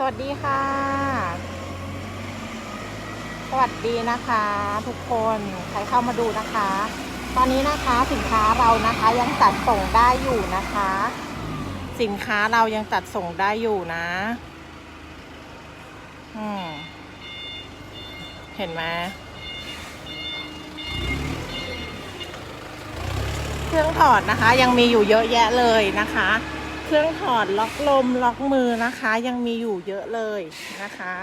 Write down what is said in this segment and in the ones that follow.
สวัสดีค่ะ สวัสดีนะคะ ทุกคนใครเข้ามาดูนะคะ ตอนนี้นะคะสินค้าเรานะคะยังจัดส่งได้อยู่นะคะ สินค้าเรายังจัดส่งได้อยู่นะ อืมเห็นไหมเครื่องถอดนะคะ ยังมีอยู่เยอะแยะเลยนะคะ เครื่องถอดล็อกลมล็อกมือนะคะ ยังมีอยู่เยอะเลยนะคะ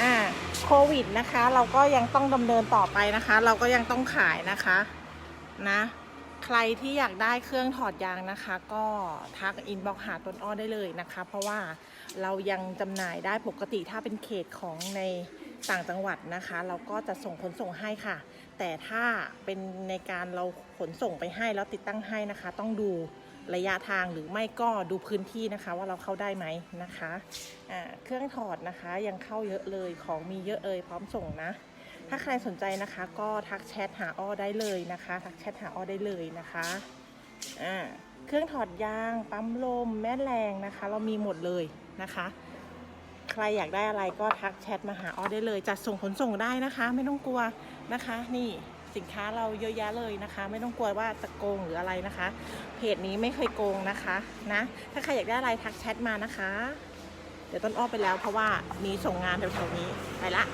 อ่าโควิดนะคะ เราก็ยังต้องดำเนินต่อไปนะคะ เราก็ยังต้องขายนะคะนะใครที่อยากได้เครื่องถอดยางนะคะ ก็ทักอินบ็อกหาต้นอ้อได้เลยนะคะ เพราะว่าเรายังจำหน่ายได้ปกติถ้าเป็นเขตของใน ต่างจังหวัดนะคะ เราก็จะส่งขนส่งให้ค่ะ แต่ถ้าเป็นในการเราขนส่งไปให้แล้วติดตั้งให้นะคะ ต้องดูระยะทางหรือไม่ก็ดูพื้นที่นะคะ ว่าเราเข้าได้ไหมนะคะอ่าเครื่องถอดนะคะยังเข้าเยอะเลยของมีเยอะเลยพร้อมส่งนะ ถ้าใครสนใจนะคะ ก็ทักแชทหาอ้อได้เลยนะคะ ทักแชทหาอ้อได้เลยนะคะอ่าเครื่องถอดยางปั๊มลมแม่แรงนะคะ เรามีหมดเลยนะคะ ใครอยากได้อะไรก็ทักแชทมาหาอ้อได้เลย จัดส่งขนส่งได้นะคะ ไม่ต้องกลัวนะคะ นี่สินค้าเราเยอะแยะเลยนะคะ ไม่ต้องกลัวว่าจะโกงหรืออะไรนะคะ เพจนี้ไม่เคยโกงนะคะนะถ้าใครอยากได้อะไรทักแชทมานะคะ เดี๋ยวต้นอ้อไปแล้วเพราะว่ามีส่งงานแถวๆนี้ไปละ